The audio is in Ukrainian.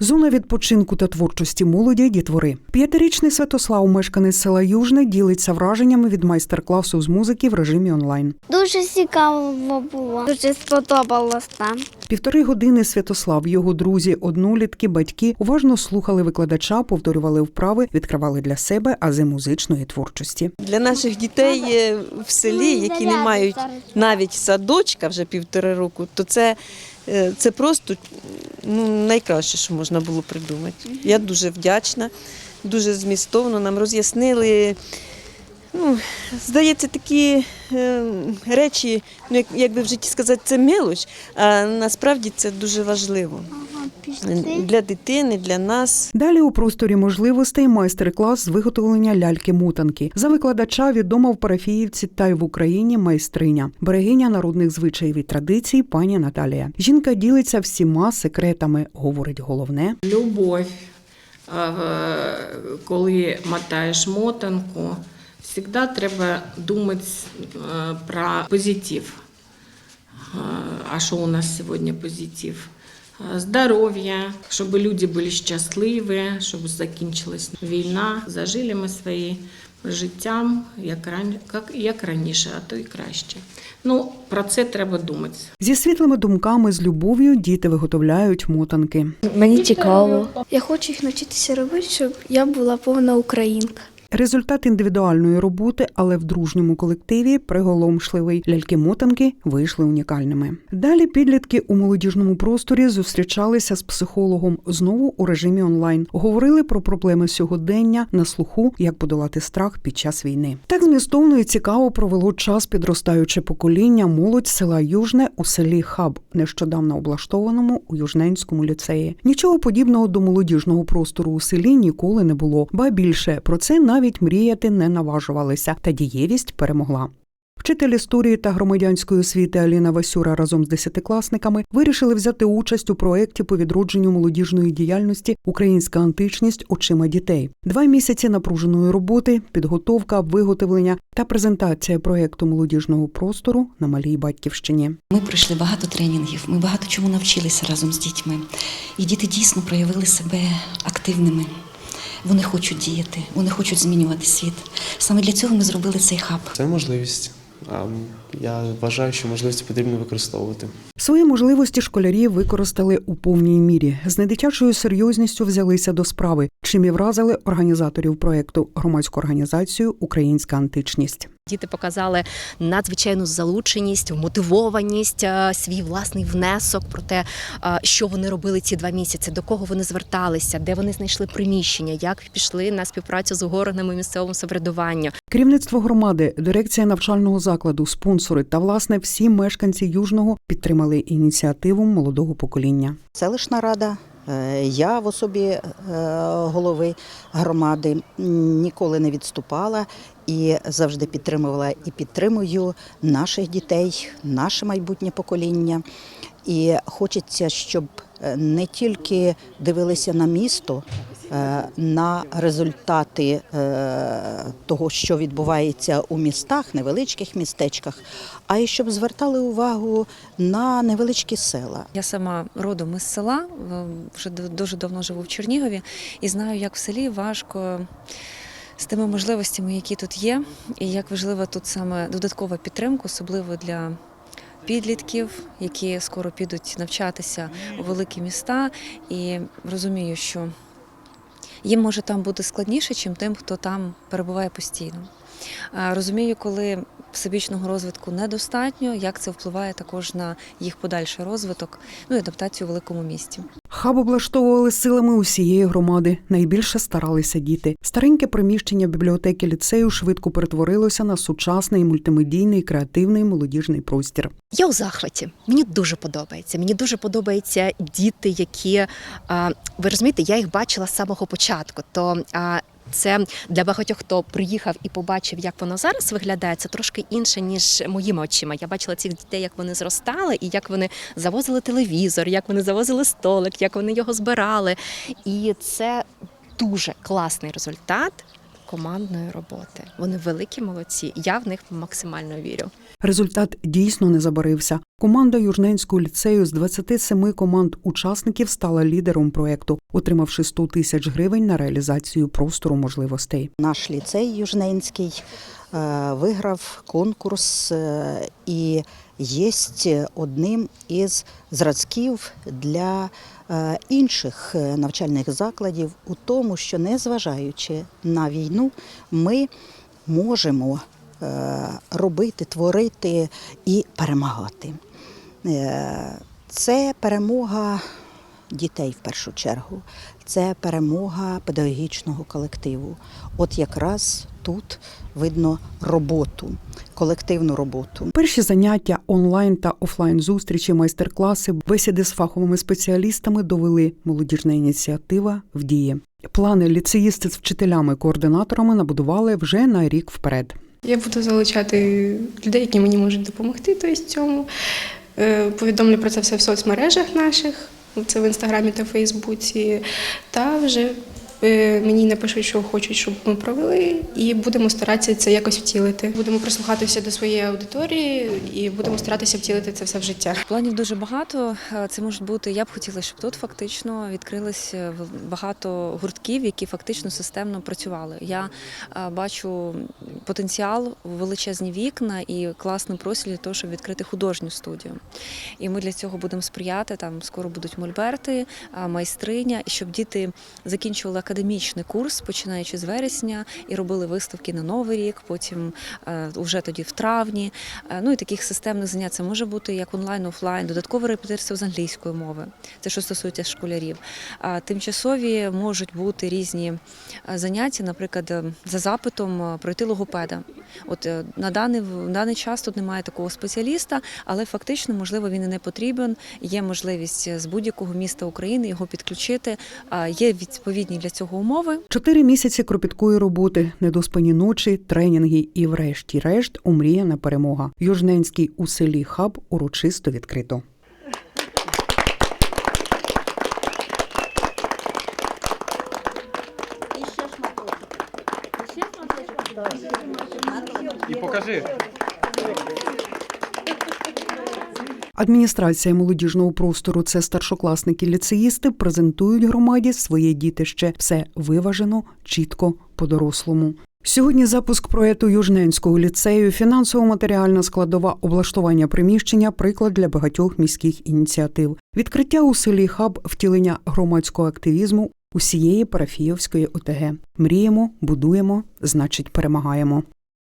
Зона відпочинку та творчості молоді дітвори. П'ятирічний Святослав, мешканець села Южне, ділиться враженнями від майстер-класу з музики в режимі онлайн. Дуже цікаво було. Дуже сподобалось там. Півтори години Святослав, його друзі, однолітки, батьки уважно слухали викладача, повторювали вправи, відкривали для себе ази музичної творчості. Для наших дітей е, в селі, які не мають навіть садочка вже півтори року, то це, це просто ну, найкраще, що можна було придумати. Я дуже вдячна, дуже змістовно нам роз'яснили. Ну, здається, такі е, речі, ну, як, як би в житті сказати, це милоч, а насправді це дуже важливо для дитини, для нас. Далі у просторі можливостей майстер-клас з виготовлення ляльки-мотанки. За викладача відома в парафіївці та й в Україні майстриня, берегиня народних звичаїв і традицій пані Наталія. Жінка ділиться всіма секретами, говорить головне. Любов, е, коли мотаєш мотанку, завжди треба думати е, про позитив. Е, А що у нас сьогодні позитив? Здоров'я, щоб люди були щасливі, щоб закінчилась війна, зажили ми свої життям, як, ран... як, як раніше, а то й краще. Ну, про це треба думати. Зі світлими думками, з любов'ю діти виготовляють мотанки. Мені цікаво. Я хочу їх навчитися робити, щоб я була повна українка. Результат індивідуальної роботи, але в дружньому колективі приголомшливий. Ляльки-мотанки вийшли унікальними. Далі підлітки у молодіжному просторі зустрічалися з психологом знову у режимі онлайн. Говорили про проблеми сьогодення на слуху, як подолати страх під час війни. Так змістовно і цікаво провело час підростаюче покоління молодь села Южне у селі Хаб, нещодавно облаштованому у Южненському ліцеї. Нічого подібного до молодіжного простору у селі ніколи не було. Ба більше про це навіть мріяти не наважувалися, та дієвість перемогла. Вчитель історії та громадянської освіти Аліна Васюра разом з десятикласниками вирішили взяти участь у проєкті по відродженню молодіжної діяльності Українська античність очима дітей. Два місяці напруженої роботи, підготовка, виготовлення та презентація проєкту молодіжного простору на малій батьківщині. Ми пройшли багато тренінгів, ми багато чому навчилися разом з дітьми. І діти дійсно проявили себе активними. Вони хочуть діяти, вони хочуть змінювати світ. Саме для цього ми зробили цей хаб. Це можливість. А я вважаю, що можливості потрібно використовувати. Свої можливості школярі використали у повній мірі. З недитячою серйозністю взялися до справи, чим і вразили організаторів проєкту громадську організацію Українська античність. Діти показали надзвичайну залученість, мотивованість, е, свій власний внесок про те, е, що вони робили ці два місяці, до кого вони зверталися, де вони знайшли приміщення, як пішли на співпрацю з органами місцевого самоврядування. Керівництво громади, дирекція навчального закладу, спонсори та власне всі мешканці Южного підтримали ініціативу молодого покоління. Селищна рада, я в особі е, голови громади ніколи не відступала і завжди підтримувала і підтримую наших дітей, наше майбутнє покоління. І хочеться, щоб е, не тільки дивилися на місто, е, на результати е, того, що відбувається у містах, невеличких містечках, а й щоб звертали увагу на невеличкі села. Я сама родом із села, вже дуже давно живу в Чернігові і знаю, як в селі важко з тими можливостями, які тут є, і як важлива тут саме додаткова підтримка, особливо для підлітків, які скоро підуть навчатися у великі міста. І розумію, що їм може там бути складніше, чим тим, хто там перебуває постійно. Розумію, коли всебічного розвитку недостатньо, як це впливає також на їх подальший розвиток, ну і адаптацію у великому місті. Хаб облаштовували силами усієї громади. Найбільше старалися діти. Стареньке приміщення бібліотеки ліцею швидко перетворилося на сучасний мультимедійний креативний молодіжний простір. Я у захваті. Мені дуже подобається. Мені дуже подобаються діти, які ви розумієте, я їх бачила з самого початку. То це для багатьох, хто приїхав і побачив, як воно зараз виглядає, це трошки інше, ніж моїми очима. Я бачила цих дітей, як вони зростали, і як вони завозили телевізор, як вони завозили столик, як вони його збирали. І це дуже класний результат командної роботи. Вони великі молодці. Я в них максимально вірю. Результат дійсно не забарився. Команда Южненського ліцею з 27 команд учасників стала лідером проекту, отримавши 100 тисяч гривень на реалізацію простору можливостей. Наш ліцей Южненський е, виграв конкурс е, і є одним із зразків для е, інших е, навчальних закладів у тому, що незважаючи на війну, ми можемо е, робити, творити і перемагати. Це перемога дітей в першу чергу, це перемога педагогічного колективу. От якраз тут видно роботу, колективну роботу. Перші заняття онлайн та офлайн зустрічі, майстер-класи, бесіди з фаховими спеціалістами довели молодіжна ініціатива в дії. Плани ліцеїсти з вчителями-координаторами набудували вже на рік вперед. Я буду залучати людей, які мені можуть допомогти тобто, цьому. Е, Повідомлю про це все в соцмережах наших, це в інстаграмі та Фейсбуці. Та вже мені напишуть, що хочуть, щоб ми провели, і будемо старатися це якось втілити. Будемо прислухатися до своєї аудиторії і будемо старатися втілити це все в життя. Планів дуже багато. Е, Це можуть бути. Я б хотіла, щоб тут фактично відкрились е, багато гуртків, які фактично системно працювали. Я е, бачу потенціал, величезні вікна і класний простір для того, щоб відкрити художню студію. І ми для цього будемо сприяти. Там скоро будуть мольберти, е, майстриня, і щоб діти закінчували академічний курс, починаючи з вересня, і робили виставки на новий рік. Потім е, вже тоді в травні. Е, Ну і таких системних занять це може бути як онлайн, офлайн, додаткове репетиторство з англійської мови. Це що стосується школярів. Тимчасові можуть бути різні е, заняття, наприклад, за запитом пройти логопеда. От на даний на даний час тут немає такого спеціаліста, але фактично, можливо, він і не потрібен. Є можливість з будь-якого міста України його підключити. Є відповідні для цього умови. Чотири місяці кропіткої роботи, недоспані ночі, тренінги і, врешті-решт, омріяна перемога. Южненський у селі Хаб урочисто відкрито. І покажи. Адміністрація молодіжного простору це старшокласники ліцеїсти презентують громаді своє дітище. Все виважено, чітко, по-дорослому. Сьогодні запуск проекту Южненського ліцею, фінансово-матеріальна складова облаштування приміщення, приклад для багатьох міських ініціатив. Відкриття у селі Хаб втілення громадського активізму усієї парафіївської ОТГ. Мріємо, будуємо, значить, перемагаємо.